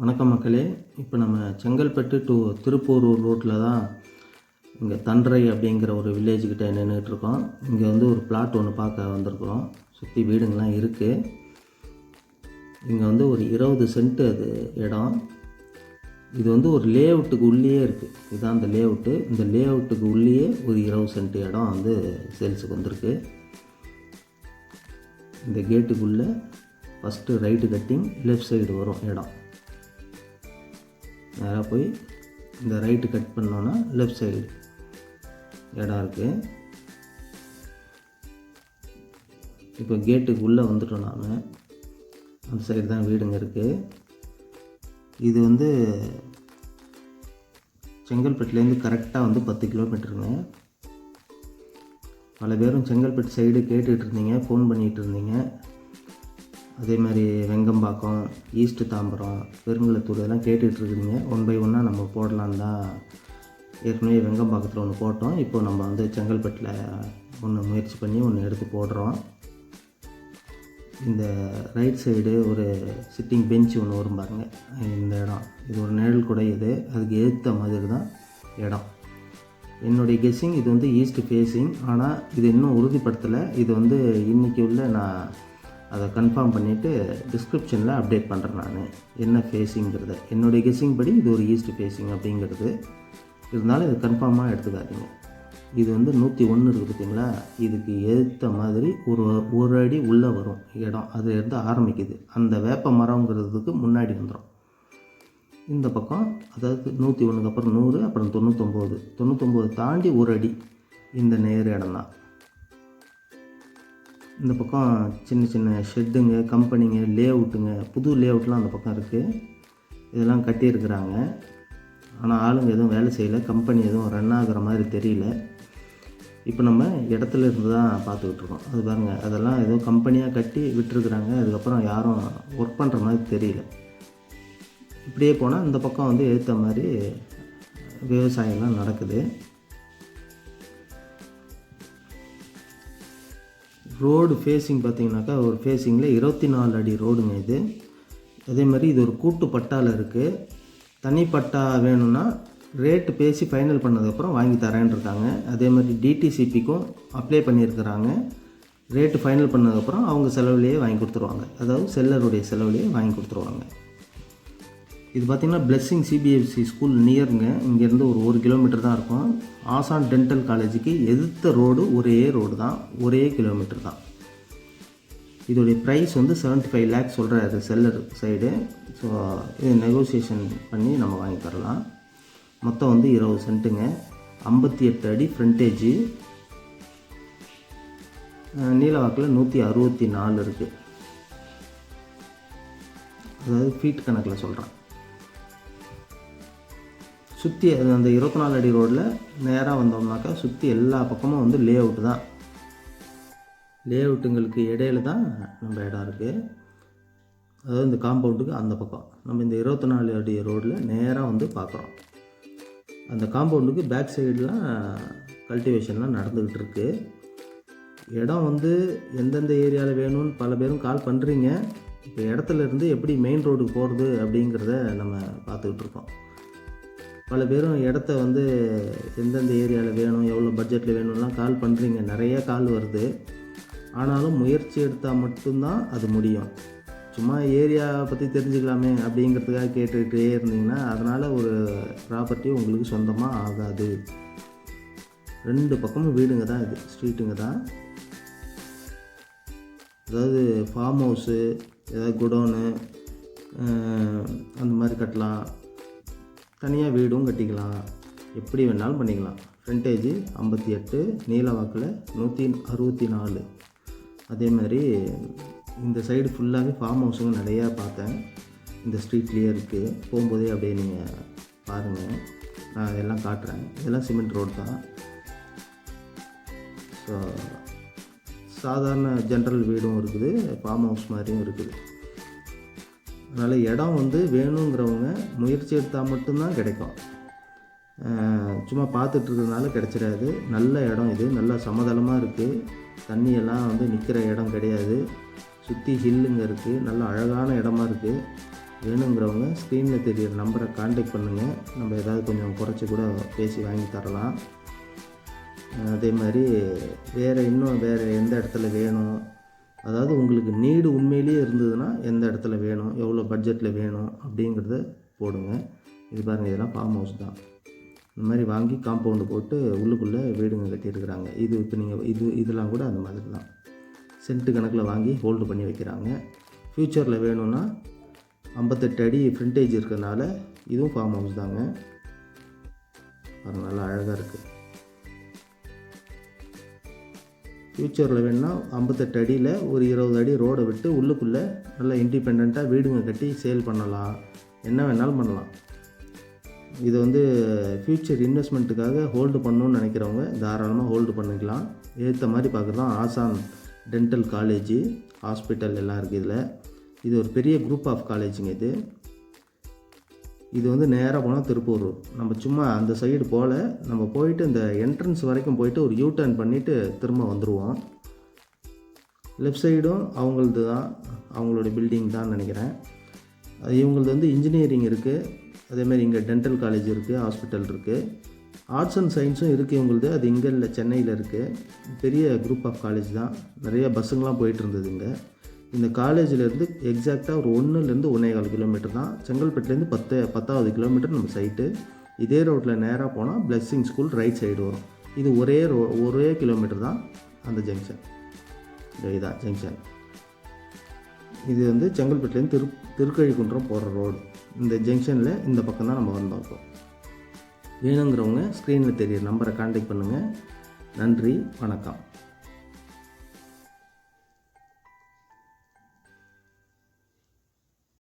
வணக்கம் மக்களே. இப்போ நம்ம செங்கல்பட்டு டு திருப்பூரூர் ரோட்டில் தான் இங்கே தன்றை அப்படிங்கிற ஒரு வில்லேஜ்கிட்ட நின்றுட்டுருக்கோம் இங்கே வந்து ஒரு பிளாட் ஒன்று பார்க்க வந்திருக்கிறோம். சுற்றி வீடுங்கள்லாம் இருக்குது இங்கே வந்து ஒரு இருபது சென்ட் அது இடம். இது வந்து ஒரு லே அவுட்டுக்கு உள்ளேயே இருக்குது இதுதான் அந்த லே அவுட்டு இந்த லே அவுட்டுக்கு உள்ளேயே ஒரு இருபது சென்ட் இடம் வந்து சேல்ஸுக்கு வந்திருக்கு. இந்த கேட்டுக்குள்ளே first right cutting left side வரும் இடம். நேராக போய் இந்த ரைட்டு கட் பண்ணோன்னா லெஃப்ட் சைடு இடம் இருக்குது இப்போ கேட்டுக்கு உள்ளே வந்துட்டோம் நாம். அந்த சைடு தான் வீடுங்க இருக்குது இது வந்து செங்கல்பட்டுலேருந்து கரெக்டாக வந்து பத்து கிலோமீட்டருங்க. பல பேரும் செங்கல்பட்டு சைடு கேட்டுட்டு இருந்தீங்க ஃபோன் பண்ணிகிட்டு இருந்தீங்க. அதே மாதிரி வெங்கம்பாக்கம் ஈஸ்ட் தாம்பரம் பெருங்குளத்தூர் இதெல்லாம் கேட்டுட்டு ஒன் பை ஒன்னாக நம்ம போடலான்னு தான் ஏற்கனவே வெங்கம்பாக்கத்தில் ஒன்று போட்டோம். இப்போ நம்ம வந்து செங்கல்பட்டில் ஒன்று முயற்சி பண்ணி ஒன்று எடுத்து போடுறோம். இந்த ரைட் சைடு ஒரு சிட்டிங் பெஞ்ச் ஒன்று வரும் பாருங்க. இந்த இடம். இது ஒரு நிழல் கூட இது. அதுக்கு ஏற்ற மாதிரி தான் இடம். என்னுடைய கெஸ்ஸிங் இது வந்து ஈஸ்ட் ஃபேஸிங் ஆனால் இது இன்னும் உறுதிப்படுத்தலை. இது வந்து இன்றைக்கி உள்ள நான் அதை கன்ஃபார்ம் பண்ணிவிட்டு டிஸ்கிரிப்ஷனில் அப்டேட் பண்ணுறேன் நான். என்ன ஃபேஸிங்கிறத என்னுடைய கெஸ்ஸிங் படி இது ஒரு ஈஸ்ட் ஃபேஸிங் அப்படிங்கிறது. இருந்தாலும் இது கன்ஃபார்மாக எடுத்துக்காதீங்க. இது வந்து நூற்றி ஒன்று இருக்குது பார்த்தீங்களா? இதுக்கு ஏற்ற மாதிரி ஒரு ஒரு அடி உள்ளே வரும் இடம். அது இருந்து ஆரம்பிக்குது. அந்த வேப்ப மரங்கிறதுக்கு முன்னாடி வந்துடும் இந்த பக்கம் அதாவது நூற்றி ஒன்றுக்கு அப்புறம் நூறு அப்புறம் தொண்ணூத்தொம்பது. தொண்ணூத்தொம்பது தாண்டி ஒரு அடி. இந்த நேர் இடம் தான் இந்த பக்கம் சின்ன சின்ன ஷெட்டுங்க கம்பெனிங்க லே அவுட்டுங்க புது லே அவுட்லாம் அந்த பக்கம் இருக்குது இதெல்லாம் கட்டியிருக்கிறாங்க. ஆனால் ஆளுங்க எதுவும் வேலை செய்யலை. கம்பெனி எதுவும் ரன் ஆகுற மாதிரி தெரியல. இப்போ நம்ம இடத்துல இருந்து தான் பார்த்துக்கிட்டு இருக்கோம். அது பாருங்கள் அதெல்லாம் ஏதோ கம்பெனியாக கட்டி விட்டுருக்குறாங்க. அதுக்கப்புறம் யாரும் ஒர்க் பண்ணுற மாதிரி தெரியல. இப்படியே போனால் இந்த பக்கம் வந்து ஏற்ற மாதிரி விவசாயம்லாம் நடக்குது. ரோடு ஃபேஸிங் பார்த்திங்கனாக்கா ஒரு ஃபேஸிங்கில் இருபத்தி நாலு அடி ரோடுங்க இது. அதே மாதிரி இது ஒரு கூட்டு பட்டாவில் இருக்குது தனி பட்டா வேணும்னா ரேட்டு பேசி ஃபைனல் பண்ணதுக்கப்புறம் வாங்கி தரேன்னு இருக்காங்க. அதே மாதிரி டிடிசிபிக்கும் அப்ளை பண்ணியிருக்கிறாங்க. ரேட்டு ஃபைனல் பண்ணதுக்கப்புறம் அவங்க செலவுலேயே வாங்கி கொடுத்துருவாங்க. அதாவது செல்லருடைய செலவுலேயே வாங்கி கொடுத்துருவாங்க. இது பார்த்திங்கன்னா பிளெஸ்ஸிங் சிபிஎஸ்சி ஸ்கூல் நியருங்க இங்கேருந்து ஒரு ஒரு கிலோமீட்டர் தான் இருக்கும். ஆசான் டென்டல் காலேஜுக்கு எதிர்த்த ரோடு ஒரே ரோடு தான். ஒரே கிலோமீட்டர் தான். இதோடைய ப்ரைஸ் வந்து செவன்ட்டி ஃபைவ் லேக்ஸ் சொல்கிறாரு செல்லர் சைடு ஸோ இது நெகோசியேஷன் பண்ணி நம்ம வாங்கி தரலாம். மொத்தம் வந்து இருபது சென்ட்டுங்க ஐம்பத்தி எட்டு அடி ஃப்ரண்டேஜு நீலவாக்கில் நூற்றி அறுபத்தி நாலு இருக்குது அதாவது ஃபீட் கணக்கில் சொல்கிறேன் சுற்றி அது அந்த இருபத்தி நாலு அடி ரோட்டில் நேராக வந்தோம்னாக்கா சுற்றி எல்லா பக்கமும் வந்து லே அவுட்டு தான். லே அவுட்டுங்களுக்கு இடையில தான் நம்ம இடம் இருக்குது அதாவது இந்த காம்பவுண்டுக்கு அந்த பக்கம். நம்ம இந்த இருபத்தி நாலு அடி ரோட்டில் நேராக வந்து பார்க்குறோம் அந்த காம்பவுண்டுக்கு பேக் சைடெலாம் கல்டிவேஷன்லாம் நடந்துக்கிட்டு இருக்கு. இடம் வந்து எந்தெந்த ஏரியாவில் வேணும்னு பல பேரும் கால் பண்ணுறீங்க இப்போ இடத்துல இருந்து எப்படி மெயின் ரோடுக்கு போகிறது அப்படிங்கிறத நம்ம பார்த்துக்கிட்டு இருக்கோம். பல பேரும் இடத்த வந்து எந்தெந்த ஏரியாவில் வேணும் எவ்வளோ பட்ஜெட்டில் வேணும்லாம் கால் பண்ணுறீங்க நிறைய கால் வருது. ஆனாலும் முயற்சி எடுத்தால் மட்டும்தான் அது முடியும். சும்மா ஏரியா பற்றி தெரிஞ்சுக்கலாமே அப்படிங்கிறதுக்காக கேட்டுக்கிட்டே இருந்தீங்கன்னா அதனால் ஒரு ப்ராப்பர்ட்டி உங்களுக்கு சொந்தமாக ஆகாது. ரெண்டு பக்கமும் வீடுங்க தான் இது ஸ்ட்ரீட்டுங்க தான். அதாவது ஃபார்ம் ஹவுஸு ஏதாவது குடோனு அந்த மாதிரி கட்டலாம். தனியாக வீடும் கட்டிக்கலாம். எப்படி வேணாலும் பண்ணிக்கலாம். ஃப்ரண்டேஜ் ஐம்பத்தி எட்டு நீலவாக்கில் நூற்றி அறுபத்தி நாலு. அதே மாதிரி இந்த சைடு ஃபுல்லாகவே ஃபார்ம் ஹவுஸுங்க நிறையா பார்த்தேன். இந்த ஸ்ட்ரீட்லேயே இருக்குது போகும்போதே அப்படியே நீங்கள் பாருங்கள் நான் இதெல்லாம் காட்டுறேன். இதெல்லாம் சிமெண்ட் ரோடு தான். ஸோ சாதாரண ஜென்ரல் வீடும் இருக்குது. ஃபார்ம் ஹவுஸ் மாதிரியும் இருக்குது. அதனால் இடம் வந்து வேணுங்கிறவங்க முயற்சி எடுத்தால் மட்டும்தான் கிடைக்கும். சும்மா பார்த்துட்டு இருக்கிறதுனால கிடச்சிடாது. நல்ல இடம் இது. நல்ல சமதளமாக இருக்குது தண்ணியெல்லாம் வந்து நிற்கிற இடம் கிடையாது. சுற்றி ஹில்லுங்க இருக்குது நல்ல அழகான இடமா இருக்குது வேணுங்கிறவங்க ஸ்க்ரீனில் தெரியிற நம்பரை காண்டாக்ட் பண்ணுங்கள் நம்ம ஏதாவது கொஞ்சம் குறைச்சி கூட பேசி வாங்கி தரலாம். அதே மாதிரி வேறு இன்னும் வேறு எந்த இடத்துல வேணும்? அதாவது உங்களுக்கு நீடு உண்மையிலேயே இருந்ததுன்னா எந்த இடத்துல வேணும் எவ்வளோ பட்ஜெட்டில் வேணும் அப்படிங்கிறத போடுங்க. இது பாருங்கள் இதெல்லாம் ஃபார்ம் ஹவுஸ் தான். இந்த மாதிரி வாங்கி காம்பவுண்டு போட்டு உள்ளுக்குள்ளே வீடுங்க கட்டியிருக்கிறாங்க. இது இப்போ நீங்கள் இது இதெல்லாம் கூட அந்த மாதிரி தான். சென்ட்டு கணக்கில் வாங்கி ஹோல்டு பண்ணி வைக்கிறாங்க. ஃப்யூச்சரில் வேணும்னா ஐம்பத்தெட்டு அடி ஃப்ரண்டேஜ் இருக்கிறதுனால இதுவும் ஃபார்ம் ஹவுஸ் தாங்க. பாருங்கள் நல்லா அழகாக இருக்குது ஃப்யூச்சரில் வேணுன்னா ஐம்பத்தெட்டு அடியில் ஒரு இருபது அடி ரோடை விட்டு உள்ளுக்குள்ளே நல்லா இண்டிபெண்ட்டாக வீடுங்க கட்டி சேல் பண்ணலாம். என்ன வேணாலும் பண்ணலாம். இது வந்து ஃப்யூச்சர் இன்வெஸ்ட்மெண்ட்டுக்காக ஹோல்டு பண்ணணும்னு நினைக்கிறவங்க தாராளமாக ஹோல்டு பண்ணிக்கலாம். ஏற்ற மாதிரி பார்க்குறதான் ஆசான் டென்டல் காலேஜு ஹாஸ்பிட்டல் எல்லாம் இருக்குது இதில். இது ஒரு பெரிய குரூப் ஆஃப் காலேஜுங்க இது. இது வந்து நேராக போனால் திருப்பூர் நம்ம சும்மா அந்த சைடு போல் நம்ம போயிட்டு இந்த என்ட்ரன்ஸ் வரைக்கும் போயிட்டு ஒரு யூ டர்ன் பண்ணிவிட்டு திரும்ப வந்துடுவோம் லெஃப்ட் சைடும் அவங்களது தான் அவங்களோட பில்டிங் தான் நினைக்கிறேன். அது இவங்களது வந்து இன்ஜினியரிங் இருக்குது அதேமாதிரி இங்கே டென்டல் காலேஜ் இருக்குது ஹாஸ்பிட்டல் இருக்குது ஆர்ட்ஸ் அண்ட் சயின்ஸும் இருக்குது இவங்களது. அது இங்கே இல்லை சென்னையில் இருக்குது பெரிய குரூப் ஆஃப் காலேஜ் தான். நிறைய பஸ்ஸுங்கெலாம் போயிட்டு இருந்தது இங்கே. இந்த காலேஜிலேருந்து எக்ஸாக்டாக ஒரு ஒன்றுலேருந்து ஒன்றே கால் கிலோமீட்டர் தான். செங்கல்பட்டுலேருந்து பத்து பத்தாவது கிலோமீட்டர் நம்ம சைட்டு இதே ரோட்டில் நேராக போனால் பிளஸ்ஸிங் ஸ்கூல் ரைட் சைடு வரும். இது ஒரே ரோ ஒரே கிலோமீட்டர் தான் அந்த ஜங்ஷன் இதான் ஜங்ஷன் இது வந்து செங்கல்பட்டுலேருந்து திரு திருக்கழிக்குன்றம் போகிற ரோடு இந்த ஜங்ஷனில் இந்த பக்கம் தான் நம்ம வந்தோம் இப்போ வேணுங்கிறவங்க ஸ்க்ரீனில் தெரியிற நம்பரை காண்டாக்ட் பண்ணுங்கள் நன்றி வணக்கம்.